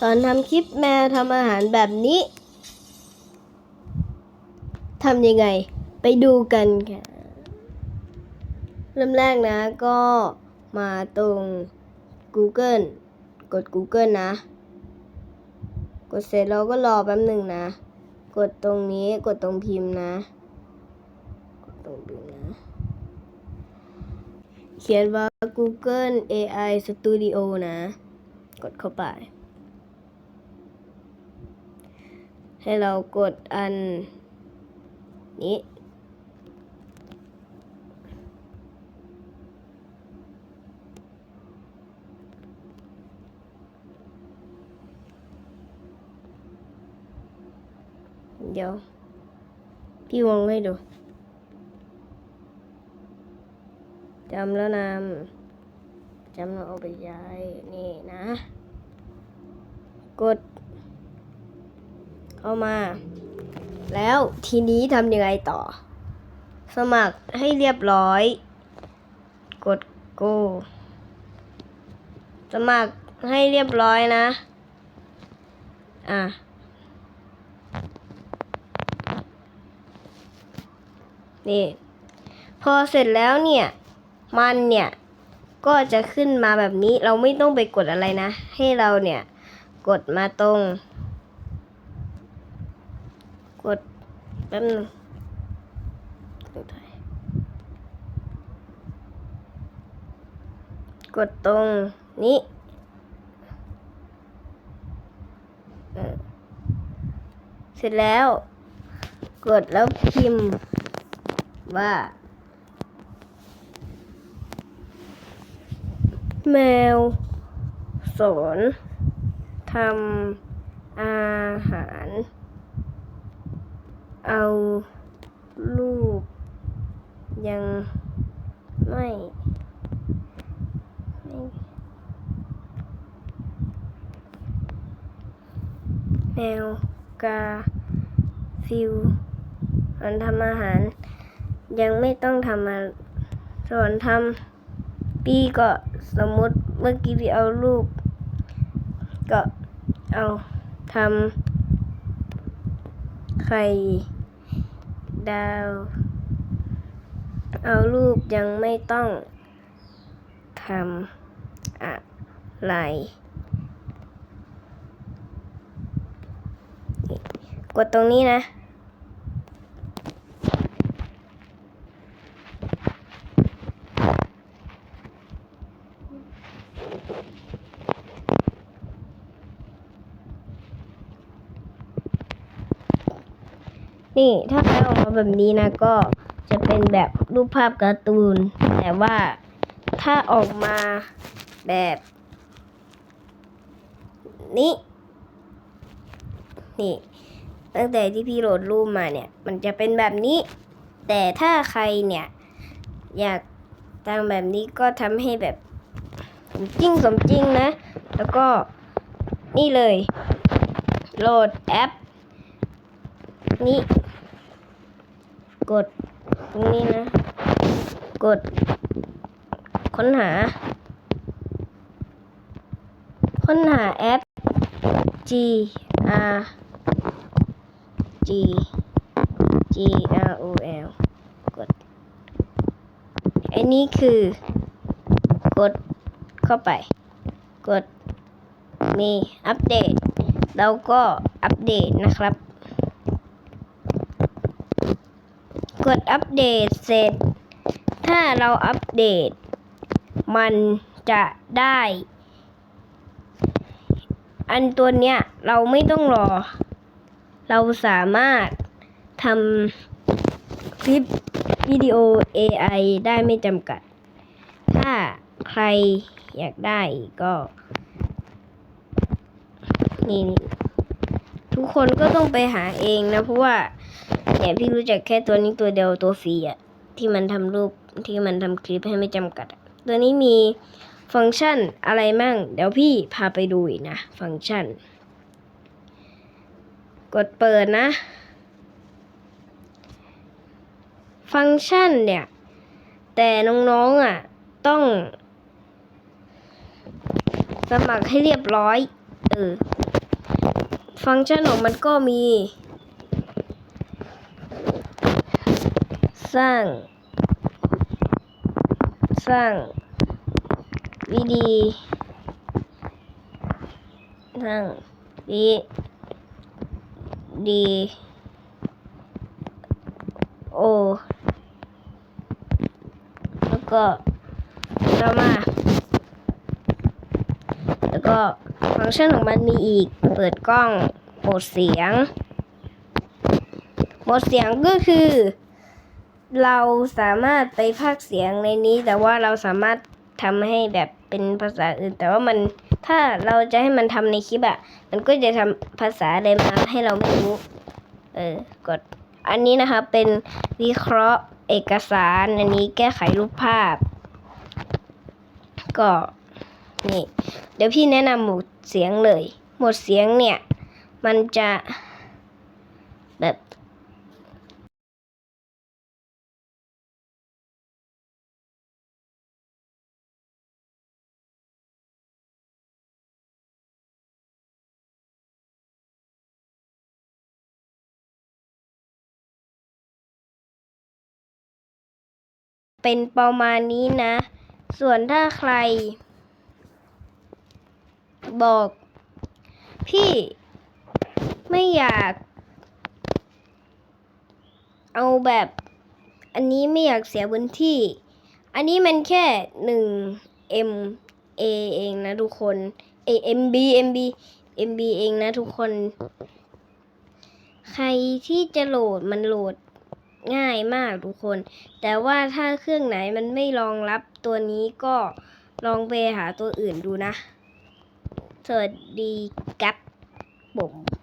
สอนทำคลิปแม่ทำอาหารแบบนี้ทำยังไง ไปดูกันค่ะ เริ่มแรกนะก็มาตรง Google กด Google นะ กดเสร็จเราก็รอแป๊บหนึ่งนะ กดตรงนี้กดตรงพิมพ์นะ กดตรงพิมพ์นะ เขียนว่า Google AI Studio นะ กดเข้าไป ให้เรากดอันนี้เดี๋ยว พี่วงให้ดูจำแล้วนะจำแล้วเอาไปย้าย นี่นะ กด เข้ามา แล้วทีนี้ทำยังไงต่อ สมัครให้เรียบร้อย กด go สมัครให้เรียบร้อยนะ อะ นี่ พอเสร็จแล้วเนี่ย มันเนี่ยก็จะขึ้นมาแบบนี้เราไม่ต้องไปกดอะไรนะ ให้เราเนี่ย กดมาตรง กดแป๊บนึงดูถ่ายกดตรงนี้เออเสร็จแล้ว กดแล้วพิมพ์ว่า แมวสอนทำอาหาร เอารูป ยังไม่แมวกาฟิวสอนทำอาหาร ยังไม่ต้องทำมาสอนทำปีก็สมมติเมื่อกี้พี่เอารูป ก็เอาทำไข่ ดาว เอารูปยังไม่ต้องทำอะไร กดตรงนี้นะ นี่ถ้าแปลออกมาแบบนี้นะก็จะเป็นแบบรูปภาพการ์ตูน แต่ว่าถ้าออกมาแบบนี้ นี่ ตั้งแต่ที่พี่โหลดรูปมาเนี่ย มันจะเป็นแบบนี้ แต่ถ้าใครเนี่ย อยากทำแบบนี้ก็ทำให้แบบสมจริงสมจริงนะ แล้วก็นี่เลย โหลดแอป นี่กดตรงนี้นะ กด ค้นหา ค้นหาแอป G R G G R O L กด อันนี้คือ กดเข้าไป กดมีอัปเดต แล้วก็อัปเดตนะครับ กดอัปเดตเสร็จ ถ้าเราอัปเดต มันจะได้ อันตัวเนี้ยเราไม่ต้องรอ เราสามารถทำคลิปวิดีโอ AI ได้ไม่จำกัด ถ้าใครอยากได้ก็ นี่นี่ทุกคนก็ต้องไปหาเองนะเพราะว่า เนี่ยพี่รู้จักแค่ตัวนี้ตัวเดียวตัวฟรีอะที่มันทำรูปที่มันทำคลิปให้ไม่จำกัด ตัวนี้มีฟังก์ชันอะไรมั่ง เดี๋ยวพี่พาไปดูอีกนะ ฟังก์ชัน กดเปิดนะ ฟังก์ชันเนี่ย แต่น้องๆอะ ต้อง สมัครให้เรียบร้อย เออ ฟังก์ชันของมันก็มี สร้าง สร้าง วิดีสร้างวิดีโอ แล้วก็ต่อมา แล้วก็ฟังก์ชันของมันมีอีก เปิดกล้องโหมดเสียงโหมดเสียงก็คือ เราสามารถไปพากเสียงในนี้ แต่ว่าเราสามารถทำให้แบบเป็นภาษาอื่น แต่ว่ามันถ้าเราจะให้มันทำในคลิปอะมันก็จะทำภาษาอะไรมาให้เราไม่รู้ เออกด อันนี้นะคะเป็นวิเคราะห์เอกสารอันนี้แก้ไขรูปภาพ ก็นี่ เดี๋ยวพี่แนะนำหมดเสียงเลย หมดเสียงเนี่ย มันจะ เป็นประมาณนี้นะ ส่วนถ้าใคร บอก พี่ไม่อยาก เอาแบบ อันนี้ไม่อยากเสียพื้นที่ อันนี้มันแค่หนึ่ง M A เองนะทุกคน A M B M B M B เองนะทุกคน ใครที่จะโหลดมันโหลด ง่ายมากทุกคน แต่ว่าถ้าเครื่องไหนมันไม่รองรับตัวนี้ก็ลองไปหาตัวอื่นดูนะ สวัสดีครับผม